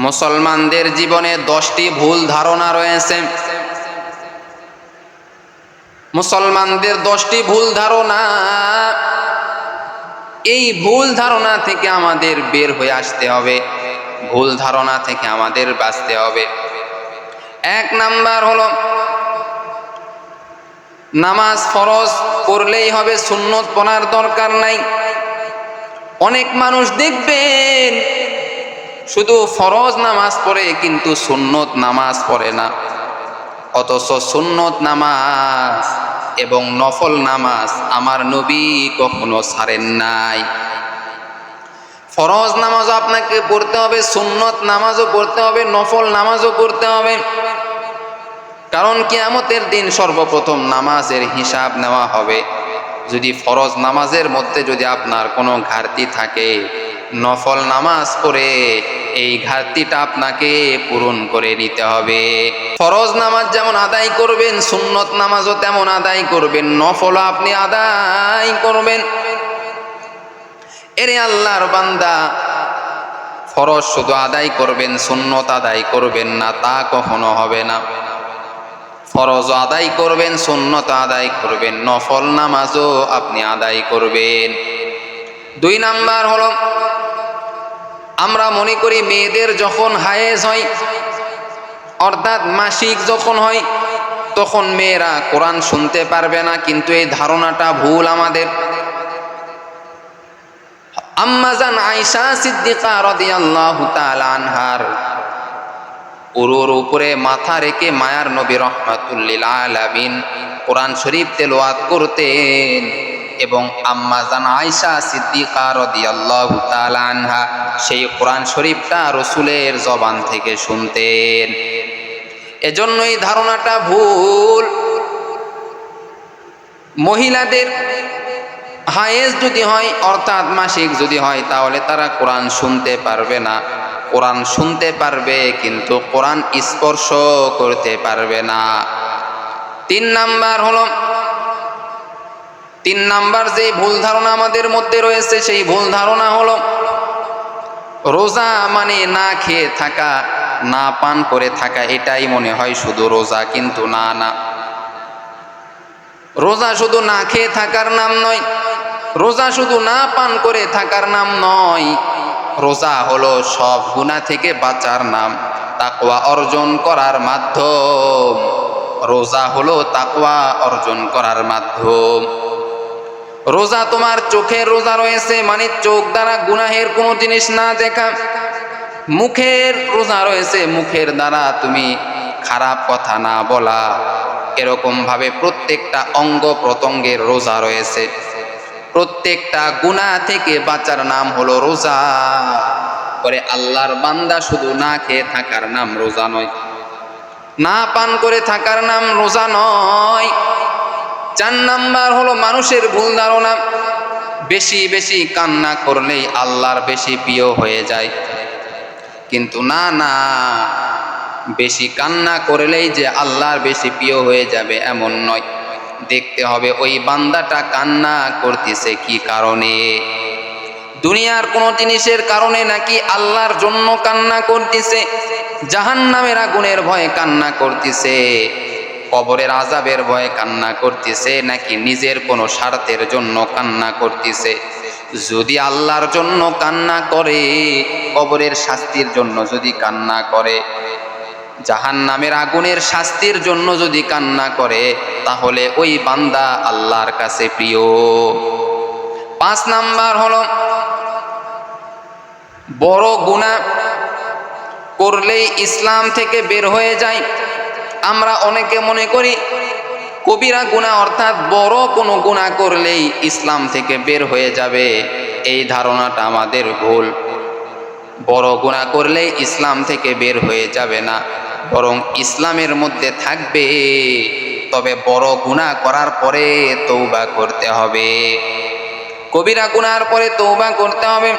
মুসলমানদের জীবনে দশটি ভুল ধারণা রয়েছে। মুসলমানদের দশটি ভুল ধারণা। এই ভুল ধারণা থেকে আমাদের বের হয়ে আসতে হবে। ভুল ধারণা থেকে আমাদের বাঁচতে হবে। এক নাম্বার হলো, নামাজ ফরজ করলেই হবে, সুন্নত পড়ার দরকার নাই। অনেক মানুষ দেখবেন শুধু ফরজ নামাজ পড়ে, কিন্তু সুন্নত নামাজ পড়ে না। অথচ সুন্নত নামাজ এবং নফল নামাজ আমার নবী কখনো ছাড়েন নাই। ফরজ নামাজও আপনাকে পড়তে হবে, সুন্নত নামাজও পড়তে হবে, নফল নামাজও পড়তে হবে। কারণ কিয়ামতের দিন সর্বপ্রথম নামাজের হিসাব নেওয়া হবে। যদি ফরজ নামাজের মধ্যে যদি আপনার কোনো ঘাটতি থাকে, নফল নামাজ পড়ে এই ঘাটতিটা আপনাকে পূরণ করে নিতে হবে। ফরজ নামাজ যেমন আদায় করবেন, সুন্নত নামাজও তেমন আদায় করবেন নফল আপনি আদায় করবেন। এরে আল্লাহর বান্দা, ফরজ শুধু আদায় করবেন, সুন্নত আদায় করবেন না, তা কখনো হবে না। ফরজ আদায় করবেন, সুন্নত আদায় করবেন, নফল নামাজও আপনি আদায় করবেন। দুই নাম্বার হলো আমরা মনে করি মেয়েদের যখন হায়েজ হয়, অর্থাৎ মাসিক যখন হয়, তখন মেয়েরা কোরআন শুনতে পারবে না, কিন্তু এই ধারণাটা ভুল আমাদের। আম্মাজান আয়সা সিদ্দিকা রাদিয়াল্লাহু তাআলা আনহার উরুর উপরে মাথা রেখে মায়ার নবী রহমাতুল্লিল আলামিন কোরআন শরীফ তেলাওয়াত করতেন। এবং আম্মাজান আয়সা সিদ্দিকা রাদিয়াল্লাহু তাআলা আনহা সেই কোরআন শরীফটা রসুলের জবান থেকে শুনতেন। এজন্য এই ধারণাটা ভুল। মহিলাদের হায়েজ যদি হয়, অর্থাৎ মাসিক যদি হয়, তাহলে তারা কোরআন শুনতে পারবে না। কোরআন শুনতে পারবে, কিন্তু কোরআন স্পর্শ করতে পারবে না। তিন নাম্বার হলো তিন নাম্বার যে ভুল ধারণা আমাদের মধ্যে রয়েছে, সেই ভুল ধারণা হলো রোজা মানে না খেয়ে থাকা, না পান করে থাকা, এটাই মনে হয় শুধু রোজা, কিন্তু না না। রোজা শুধু না খেয়ে থাকার নাম নয়, রোজা শুধু না পান করে থাকার নাম নয়, রোজা হলো সব গুণা থেকে বাঁচার নাম, তাকওয়া অর্জন করার মাধ্যম। রোজা হলো তাকওয়া অর্জন করার মাধ্যম। রোজা তোমার চোখের রোজা রয়েছে মানে চোখ দ্বারা গুনাহের কোনো জিনিস না দেখা। মুখের রোজা রয়েছে, মুখের দ্বারা তুমি খারাপ কথা না বলা। এরকম ভাবে প্রত্যেকটা অঙ্গ প্রত্যঙ্গের রোজা রয়েছে। প্রত্যেকটা গুণা থেকে বাঁচার নাম হলো রোজা। করে আল্লাহর বান্দা শুধু না খেয়ে থাকার নাম রোজা নয়। না পান করে থাকার নাম রোজা নয়। চার নাম্বার হলো মানুষের ভুল ধারণা, বেশি বেশি কান্না করলেই আল্লাহর বেশি প্রিয় হয়ে যায়। কিন্তু না না, বেশি কান্না করলেই যে আল্লাহর বেশি প্রিয় হয়ে যাবে এমন নয়। দেখতে হবে ওই বান্দাটা কান্না করতেছে কি কারণে? দুনিয়ার কোনো জিনিসের কারণে নাকি আল্লাহর জন্য কান্না করতেছে? জাহান নামের আগুনের ভয়ে কান্না করতেছে? কবরের আজাবের ভয়ে কান্না করতেছে নাকি নিজের কোনো স্বার্থের জন্য কান্না করতেছে? যদি আল্লাহর জন্য কান্না করে, কবরের শাস্তির জন্য যদি কান্না করে জাহান নামের আগুনের শাস্তির জন্য যদি কান্না করে, তাহলে ওই বান্দা আল্লাহর কাছে প্রিয়। পাঁচ নাম্বার হলো, বড় গুণা করলেই ইসলাম থেকে বের হয়ে যায়। আমরা অনেকে মনে করি কবিরা গুণা অর্থাৎ বড় কোনো গুণা করলেই ইসলাম থেকে বের হয়ে যাবে। এই ধারণাটা আমাদের ভুল। বড় গুণা করলেই ইসলাম থেকে বের হয়ে যাবে না। বরং ইসলামের মধ্যে থাকবে। তবে বড় গুণা করার পরে তৌবা করতে হবে। কবিরা গুনার পরে তৌবা করতে হবে।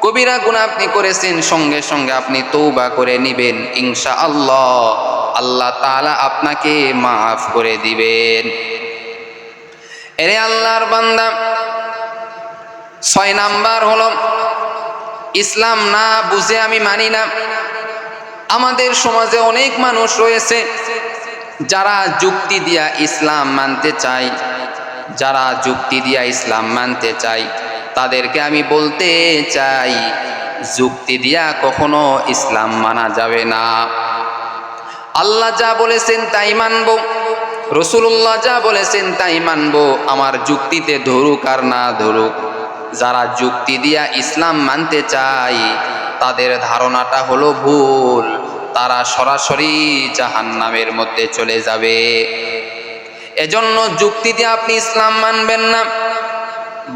কবিরা গুণা আপনি করেছেন, সঙ্গে সঙ্গে আপনি তৌবা করে নিবেন ইনশা আল্লাহ আল্লাহ তাআলা আপনাকে মাফ করে দিবেন। এরে আল্লাহর বান্দা, ছয় নাম্বার হলো, ইসলাম না বুঝে আমি মানি না। আমাদের সমাজে অনেক মানুষ রয়েছে যারা যুক্তি দিয়া ইসলাম মানতে চায়। যারা যুক্তি দিয়া ইসলাম মানতে চায়, তাদেরকে আমি বলতে চাই, যুক্তি দিয়া কখনো ইসলাম মানা যাবে না। আল্লাহ যা বলেছেন তাই মানব রসুল্লাহ যা বলেছেন তাই মানব, আমার যুক্তিতে ধরুক আর না ধরুক। যারা যুক্তি দিয়া ইসলাম মানতে চায়, তাদের ধারণাটা হলো ভুল। তারা সরাসরি জাহান্নামের মধ্যে চলে যাবে। এজন্য যুক্তি দিয়ে আপনি ইসলাম মানবেন না।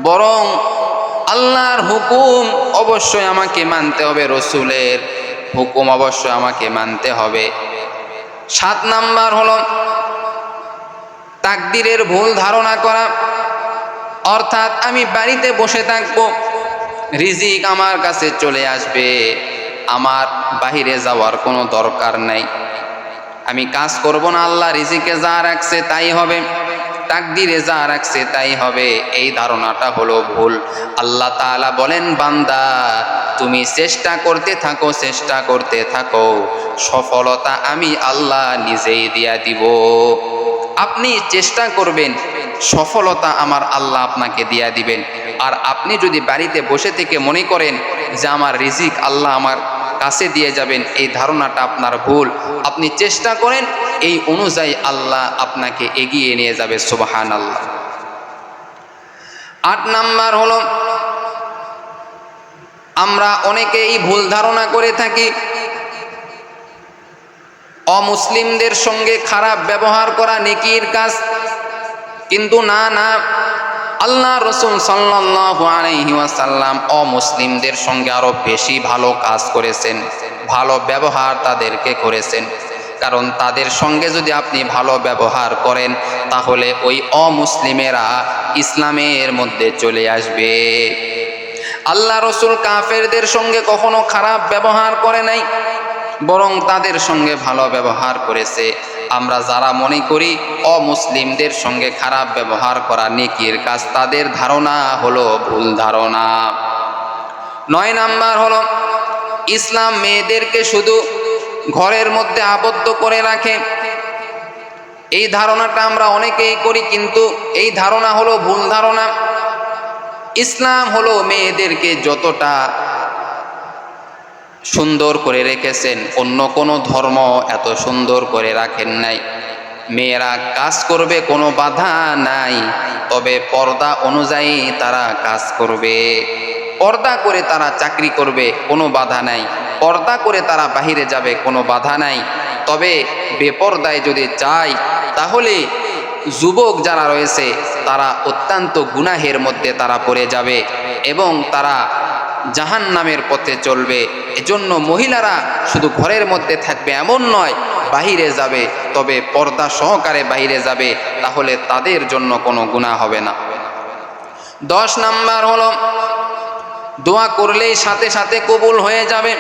বরং আল্লাহর হুকুম অবশ্যই আমাকে মানতে হবে, রসুলের হুকুম অবশ্যই আমাকে মানতে হবে। সাত নাম্বার হলো তাকদিরের ভুল ধারণা করা। অর্থাৎ আমি বাড়িতে বসে থাকব, রিজিক আমার কাছে চলে আসবে, আমার বাহিরে যাওয়ার কোনো দরকার নাই। আমি কাজ করব না, আল্লাহ রিজিকে যা রাখছে তাই হবে। তাকদিরে যা রাখছে, তাই হবে। এই ধারণাটা হলো ভুল। আল্লাহ তাআলা বলেন, বান্দা, তুমি চেষ্টা করতে থাকো, চেষ্টা করতে থাকো। সফলতা আমি আল্লাহ নিজেই দিয়া দিব। আপনি চেষ্টা করবেন, সফলতা আমার আল্লাহ আপনাকে দিয়া দিবেন। আর আপনি যদি বাড়িতে বসে থেকে মনে করেন যে আমার রিজিক আল্লাহ আমার কাছে দিয়ে যাবেন, এই ধারণাটা আপনার ভুল। আপনি চেষ্টা করেন এই অনুযায়ী আল্লাহ আপনাকে এগিয়ে নিয়ে যাবে সুবাহান আল্লাহ আট নাম্বার হলো, আমরা অনেকে এই ভুল ধারণা করে থাকি। অমুসলিমদের সঙ্গে খারাপ ব্যবহার করা নেকির কাজ। কিন্তু না না, আল্লাহ রসুল সাল্লাল্লাহু আলাইহি অমুসলিমদের সঙ্গে আরও বেশি ভালো কাজ করেছেন, ভালো ব্যবহার তাদেরকে করেছেন। কারণ তাদের সঙ্গে যদি আপনি ভালো ব্যবহার করেন, তাহলে ওই অমুসলিমেরা ইসলামের মধ্যে চলে আসবে। আল্লাহ রসুল কাফেরদের সঙ্গে কখনো খারাপ ব্যবহার করে নাই, বরং তাদের সঙ্গে ভালো ব্যবহার করেছে। আমরা যারা মনে করি অমুসলিমদের সঙ্গে খারাপ ব্যবহার করা নেকির কাজ, তাদের ধারণা হলো ভুল ধারণা। নয় নাম্বার হলো, ইসলাম মেয়েদেরকে শুধু ঘরের মধ্যে আবদ্ধ করে রাখে। এই ধারণাটা আমরা অনেকেই করি, কিন্তু এই ধারণা হলো ভুল ধারণা। ইসলাম হলো মেয়েদেরকে যতটা সুন্দর করে রেখেছেন, অন্য কোনো ধর্ম এত সুন্দর করে রাখেন নাই। মেয়েরা কাজ করবে, কোনো বাধা নাই, তবে পর্দা অনুযায়ী তারা কাজ করবে। পর্দা করে তারা চাকরি করবে, কোনো বাধা নাই। পর্দা করে তারা বাহিরে যাবে, কোনো বাধা নাই। তবে বেপর্দায় যদি চায় তাহলে যুবক যারা রয়েছে, তারা অত্যন্ত গুনাহের মধ্যে তারা পড়ে যাবে এবং তারা জাহান নামের পথে চলবে। এজন্য মহিলারা শুধু ঘরের মধ্যে থাকবে এমন নয়, বাহিরে যাবে, তবে পর্দা সহকারে বাহিরে যাবে, তাহলে তাদের জন্য কোনো গুণা হবে না। দশ নাম্বার হলো, দোয়া করলেই সাথে সাথে কবুল হয়ে যাবে।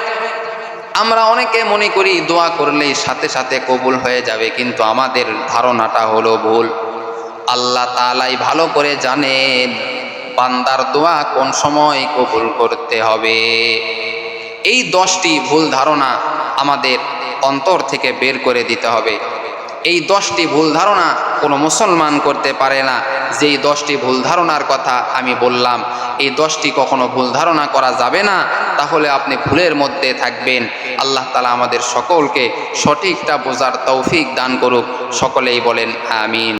আমরা অনেকে মনে করি দোয়া করলেই সাথে সাথে কবুল হয়ে যাবে, কিন্তু আমাদের ধারণাটা হলো ভুল। আল্লাহ তালাই ভালো করে জানেন বান্দার দোয়া কোন সময় কবুল করতে হবে। এই দশটি ভুল ধারণা আমাদের অন্তর থেকে বের করে দিতে হবে। এই দশটি ভুল ধারণা কোনো মুসলমান করতে পারে না। যেই দশটি ভুল ধারণার কথা আমি বললাম, এই দশটি কখনো ভুল ধারণা করা যাবে না, তাহলে আপনি ভুলের মধ্যে থাকবেন। আল্লাহ তালা আমাদের সকলকে সঠিকটা বোঝার তৌফিক দান করুক। সকলেই বলেন, আমিন।